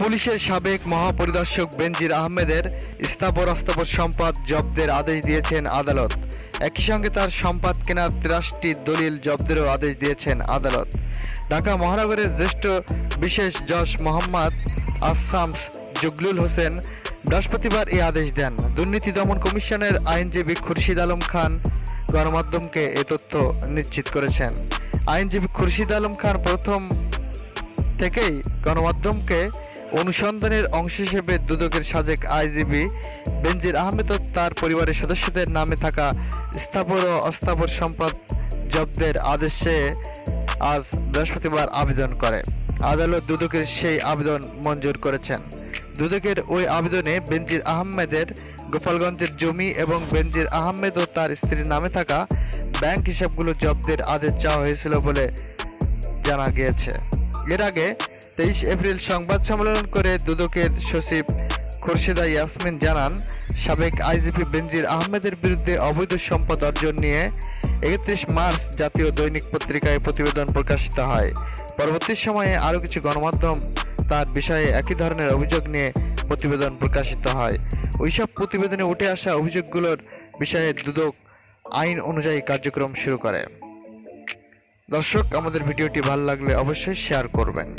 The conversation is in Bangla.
পুলিশের সাবেক মহাপরিদর্শক বেনজির আহমেদের স্থাবর অস্থাবর সম্পদ জব্দের আদেশ দিয়েছেন আদালত। একই সঙ্গে তার সম্পদ কেনার তিরাশটি দলিল জব্দেরও আদেশ দিয়েছেন আদালত। ঢাকা মহানগরের জ্যেষ্ঠ বিশেষ জজ মোহাম্মদ আসামস জগলুল হোসেন বৃহস্পতিবার এই আদেশ দেন। দুর্নীতি দমন কমিশনের আইনজীবী খুরশিদ আলম খান গণমাধ্যমকে এ তথ্য নিশ্চিত করেছেন। আইনজীবী খুরশিদ আলম খান প্রথম থেকেই গণমাধ্যমকে অনুসন্ধানের অংশ হিসেবে দুদকের সাজেক আইজিবি বেনজির আহমেদ তার পরিবারের সদস্যদের নামে থাকা স্থাবর ও অস্থাবর সম্পদ জব্দের আদেশে আজ বৃহস্পতিবার আবেদন করে। আদালত দুদকের সেই আবেদন মঞ্জুর করেছেন। দুদকের ওই আবেদনে বেনজির আহমেদের গোপালগঞ্জের জমি এবং বেনজির আহমেদ ও তার স্ত্রীর নামে থাকা ব্যাংক হিসাবগুলো জব্দের আদেশ চাওয়া হয়েছিল বলে জানা গিয়েছে। এর আগে তেইশ এপ্রিল সংবাদ সম্মেলন করে দুদকের সচিব খোরশেদা ইয়াসমিন জানান, সাবেক আইজিপি বেনজির আহমেদের বিরুদ্ধে অবৈধ সম্পদ অর্জন নিয়ে একত্রিশ মার্চ জাতীয় দৈনিক পত্রিকায় প্রতিবেদন প্রকাশিত হয়। পরবর্তী সময়ে আরও কিছু গণমাধ্যম তার বিষয়ে একই ধরনের অভিযোগ নিয়ে প্রতিবেদন প্রকাশিত হয়। ওইসব প্রতিবেদনে উঠে আসা অভিযোগগুলোর বিষয়ে দুদক আইন অনুযায়ী কার্যক্রম শুরু করে। দর্শক, আমাদের ভিডিওটি ভালো লাগলে অবশ্যই শেয়ার করবেন।